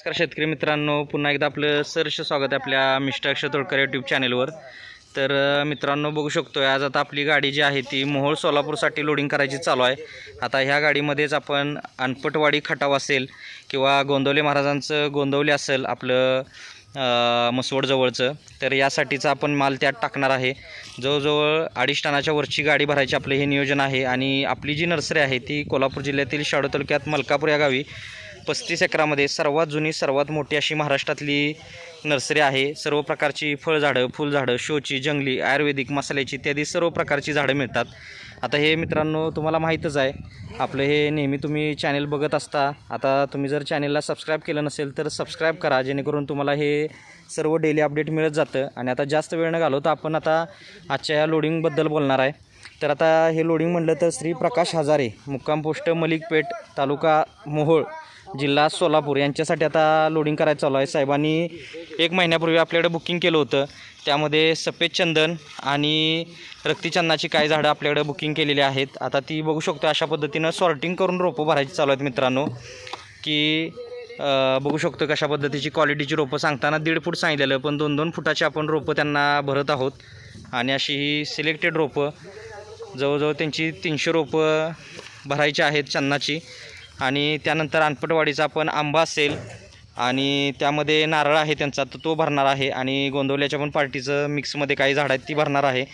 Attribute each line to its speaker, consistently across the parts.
Speaker 1: नमस्कार शेतकरी मित्रांनो पुन्हा एकदा आपलं सरस स्वागत आहे आपल्या मिस्टर अक्षय तोडकर यूट्यूब चॅनेलवर तर मित्रांनो बघू शकतो आज आता आपली गाडी जी आहे ती मोहोळ सोलापूरसाठी लोडिंग करायची चालू आहे. आता ह्या गाडीमध्येच आपण अनपटवाडी खटाव असेल किंवा गोंदवले महाराजांचं गोंदवले असेल आपलं मसवडजवळचं तर यासाठीचा आपण माल त्यात टाकणार आहे. जवळजवळ अडीच टनाच्या वरची गाडी भरायची आपलं हे नियोजन आहे. आणि आपली जी नर्सरी आहे ती कोल्हापूर जिल्ह्यातील शाडू तालुक्यात मलकापूर या गावी पस्तीस एकरामध्ये सर्वात जुनी सर्वात मोठी अशी महाराष्ट्रातली नर्सरी आहे. सर्व प्रकारची फळझाडं फुलझाडं शोची जंगली आयुर्वेदिक मसाल्याची इत्यादी सर्व प्रकारची झाडं मिळतात. आता हे मित्रांनो तुम्हाला माहीतच आहे. आपलं हे नेहमी तुम्ही चॅनेल बघत असता. आता तुम्ही जर चॅनेलला सबस्क्राईब केलं नसेल तर सबस्क्राईब करा जेणेकरून तुम्हाला हे सर्व डेली अपडेट मिळत जातं. आणि आता जास्त वेळ न घालवता आपण आता आजच्या या लोडिंगबद्दल बोलणार आहे. तर आता हे लोडिंग म्हटलं तर श्री प्रकाश हजारे मुक्काम पोस्ट मलिकपेठ तालुका मोहोळ जिल्हा सोलापूर यांच्यासाठी आता लोडिंग करायचं चालू आहे. साहेबांनी एक महिन्यापूर्वी आपल्याकडे बुकिंग केलं होतं. त्यामध्ये सफेद चंदन आणि रक्तीचंदनाची काही झाडं आपल्याकडे बुकिंग केलेली आहेत. आता ती बघू शकतो अशा पद्धतीनं सॉर्टिंग करून रोपं भरायची चालू आहेत मित्रांनो. की बघू शकतो कशा पद्धतीची क्वालिटीची रोपं सांगताना दीड फूट सांगितलेलं पण दोन दोन फुटाची आपण रोपं त्यांना भरत आहोत. आणि अशी ही सिलेक्टेड रोपं जवळजवळ त्यांची तीनशे रोपं भरायची आहेत चन्नाची आणि त्यानंतर अनपटवाडीचा पण आंबा असेल आणि त्यामध्ये नारळ आहे त्यांचा तर तो भरणार आहे. आणि गोंदवल्याच्या पण पार्टीचं मिक्समध्ये काही झाडं आहेत ती भरणार आहे.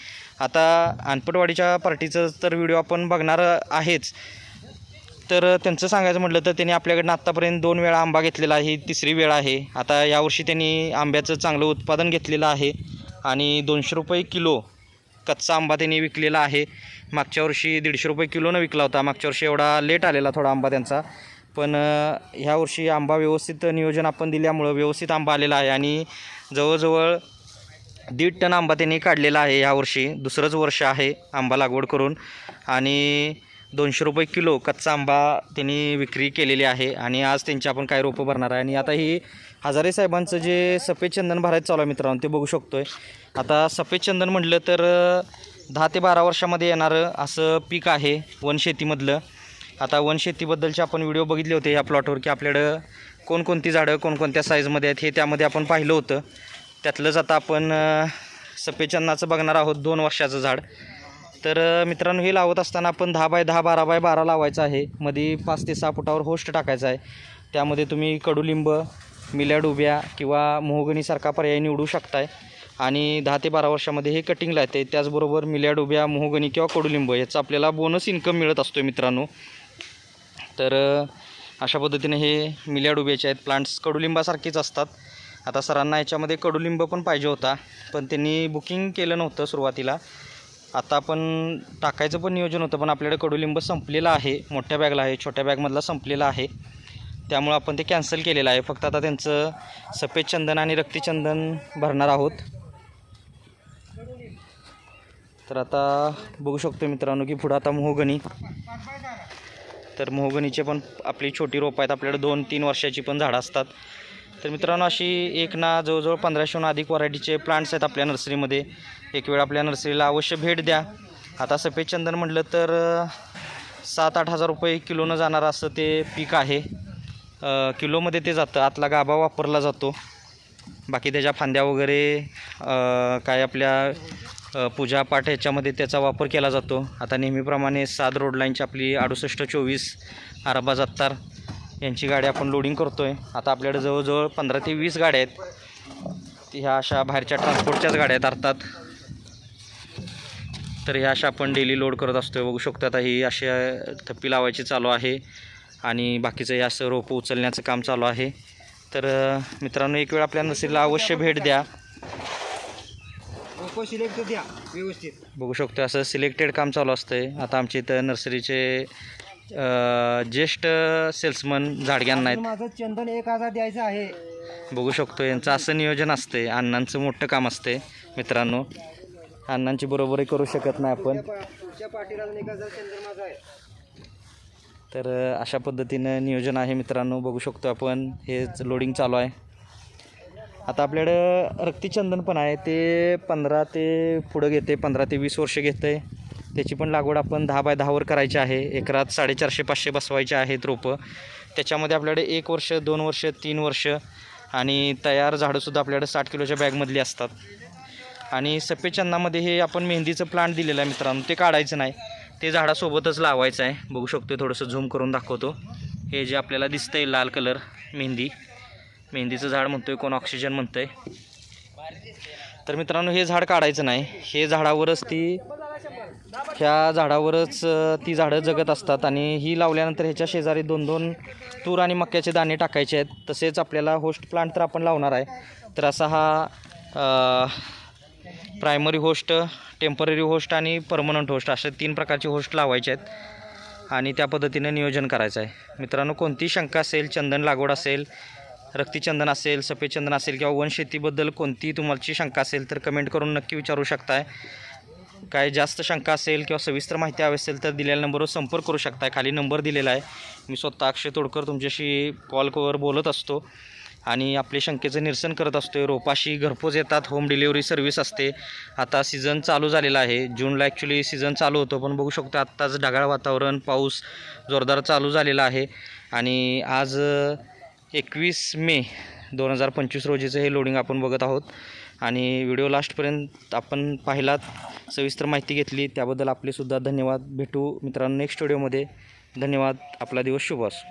Speaker 1: आता अनपटवाडीच्या पार्टीचं तर व्हिडिओ आपण बघणार आहेच. तर त्यांचं सांगायचं म्हटलं तर त्यांनी आपल्याकडनं आत्तापर्यंत दोन वेळा आंबा घेतलेला आहे तिसरी वेळ आहे. आता यावर्षी त्यांनी आंब्याचं चांगलं उत्पादन घेतलेलं आहे आणि दोनशे रुपये किलो कच्चा आंबा त्यांनी विकलेला आहे. मागच्या वर्षी दीडशे रुपये किलोनं विकला होता. मागच्या वर्षी एवढा लेट आलेला थोडा आंबा त्यांचा. पण ह्या वर्षी आंबा व्यवस्थित नियोजन आपण दिल्यामुळं व्यवस्थित आंबा आलेला आहे आणि जवळजवळ दीड टन आंबा त्यांनी काढलेला आहे यावर्षी दुसरंच वर्ष आहे आंबा लागवड करून. आणि दोनशे रुपये किलो कच्चा आंबा त्यांनी विक्री केलेली आहे आणि आज त्यांची आपण काय रोपं भरणार आहे. आणि आता ही हजारे साहेबांचं जे सफेद चंदन भरायचं चालू आहे मित्रांनो ते बघू शकतोय. आता सफेद चंदन म्हटलं तर दहा ते बारा वर्षामध्ये येणारं असं पीक आहे वनशेतीमधलं आता वनशेतीबद्दलचे आपण व्हिडिओ बघितले होते या प्लॉटवर की आपल्याकडं कोणकोणती झाडं कोणकोणत्या साईजमध्ये आहेत हे त्यामध्ये आपण पाहिलं होतं. त्यातलंच आता आपण सफेचंदाचं बघणार आहोत दोन वर्षाचं झाड. तर मित्रांनो हे लावत असताना आपण दहा बाय दहा बारा बाय बारा लावायचं आहे. मध्ये पाच ते सहा फुटावर होस्ट टाकायचा आहे. त्यामध्ये तुम्ही कडुलिंब मिल्या डुब्या किंवा मोहगणीसारखा पर्याय निवडू शकताय. आणि दहा ते बारा वर्षामध्ये हे कटिंगला येते त्याचबरोबर मिल्या डुब्या मोहगणी किंवा कडुलिंब याचा आपल्याला बोनस इन्कम मिळत असतो मित्रांनो. तर अशा पद्धतीने हे मिल्या डुब्याचे आहेत. प्लांट्स कडुलिंबासारखेच असतात. आता सरांना याच्यामध्ये कडुलिंब पण पाहिजे होता पण त्यांनी बुकिंग केलं नव्हतं सुरुवातीला. आता आपण टाकायचं पण नियोजन होतं पण आपल्याकडे कडुलिंब संपलेलं आहे. मोठ्या बॅगला आहे छोट्या बॅगमधला संपलेला आहे. त्यामुळं आपण ते कॅन्सल केलेलं आहे. फक्त आता त्यांचं सफेद चंदन आणि रक्तीचंदन भरणार आहोत. तर आता बघू शकतो मित्रांनो की पुढं आता मोहगणी तर मोहगणीचे पण आपली छोटी रोपं आहेत. आपल्याकडे दोन तीन वर्षाची पण झाडं असतात. तर मित्रांनो अशी एक ना जवळजवळ पंधराशेहून अधिक व्हरायटीचे प्लांट्स आहेत आपल्या नर्सरीमध्ये. एक वेळ आपल्या नर्सरीला अवश्य भेट द्या. आता सफेद चंदन म्हटलं तर सात आठ हजार रुपये किलोनं जाणारं असं ते पीक आहे. किलोमध्ये ते जातं. आतला गाभा वापरला जातो. बाकी त्याच्या फांद्या वगैरे काय आपल्या पूजापाठ ह्याच्यामध्ये त्याचा वापर केला जातो. आता नेहमीप्रमाणे सात रोड लाईनची आपली अडुसष्ट चोवीस आरबा जत्तार यांची गाडी आपण लोडिंग करतो आहे आता आपल्याकडे जवळजवळ पंधरा ते वीस गाड्या आहेत. ती ह्या अशा बाहेरच्या ट्रान्सपोर्टच्याच गाड्या आहेत अर्थात. तर ह्या अशा आपण डेली लोड करत असतो बघू शकतो आता ही अशी थप्पी लावायची चालू आहे. आणि बाकीचं हे असं रोपं उचलण्याचं काम चालू आहे. तर मित्रांनो एक वेळ आपल्या नर्सरीला अवश्य भेट द्या.
Speaker 2: रोपं सिलेक्ट द्या व्यवस्थित.
Speaker 1: बघू शकतो असं सिलेक्टेड काम चालू असतंय. आता आमच्या इथं नर्सरीचे अ, ज्येष्ठ सेल्समन झाडग्यांना आहेत
Speaker 2: माझं चंदन एक हजार द्यायचं आहे.
Speaker 1: बघू शकतो यांचं असं नियोजन असते अण्णांचं मोठं काम असते मित्रांनो. अण्णांची बरोबरी करू शकत नाही आपण.
Speaker 2: पुढच्या पाठीला अजून एक हजार चंदन माझा आहे.
Speaker 1: तर अशा पद्धतीनं नियोजन आहे मित्रांनो. बघू शकतो आपण हेच लोडिंग चालू आहे. आता आपल्याकडं रक्तीचंदन पण आहे ते पंधरा ते पुढं घेते पंधरा ते वीस वर्ष घेतं. त्याची पण लागवड आपण दहा बाय दहावर करायची आहे एकरात साडेचारशे पाचशे बसवायचे आहेत रोपं. त्याच्यामध्ये आपल्याकडे एक वर्ष दोन वर्ष तीन वर्ष आणि तयार झाडंसुद्धा आपल्याकडे साठ किलोच्या बॅगमधली असतात. आणि सफेचंदामध्ये हे आपण मेहंदीचं प्लांट दिलेलं आहे मित्रांनो ते काढायचं नाही. ते झाडासोबतच लावायचं आहे. बघू शकतो थोडंसं झूम करून दाखवतो. हे जे आपल्याला दिसतं आहे लाल कलर मेहंदी मेहंदीचं झाड म्हणतोय कोण ऑक्सिजन म्हणतंय. तर मित्रांनो हे झाड काढायचं नाही. हे झाडावरच ती ह्या झाडावरच ती झाडं जगत असतात आणि ही लावल्यानंतर ह्याच्या शेजारी दोन दोन तूर आणि मक्याचे दाणे टाकायचे आहेत. तसेच आपल्याला होस्ट प्लांट तर आपण लावणार आहे. तर असा हा प्रायमरी होस्ट टेंपररी होस्ट आणि परमनंट होस्ट असे तीन प्रकारचे होस्ट लावायचे आहेत आणि त्या पद्धतीने नियोजन करायचं आहे. मित्रांनो कोणती शंका असेल चंदन लागवड असेल रक्तीचंदन असेल सफेद चंदन असेल किंवा वनशेतीबद्दल कोणती तुम्हाची शंका असेल तर कमेंट करून नक्की विचारू शकताय. काय जास्त शंका असेल किंवा सविस्तर माहिती हवी असेल तर दिलेल्या नंबरवर संपर्क करू शकताय. खाली नंबर दिलेला आहे. मी स्वतः अक्षय तोडकर तुमच्याशी कॉलवर बोलत असतो आणि आपले शंकेचं निरसन करत असतो रोपाशी घरपोच येतात. होम डिलिव्हरी सर्व्हिस असते. आता सीझन चालू झालेला आहे. जूनला ॲक्च्युली सीझन चालू होतो. पण बघू शकतो आत्ताच ढगाळ वातावरण पाऊस जोरदार चालू झालेला आहे. आणि आज एकवीस मे दोन हजार पंचवीस रोजीचं हे लोडिंग आपण बघत आहोत. आणि व्हिडिओ लास्टपर्यंत आपण पाहिलात सविस्तर माहिती घेतली त्याबद्दल आपलेसुद्धा धन्यवाद. भेटू मित्रांनो नेक्स्ट व्हिडिओमध्ये धन्यवाद. आपला दिवस शुभ असो.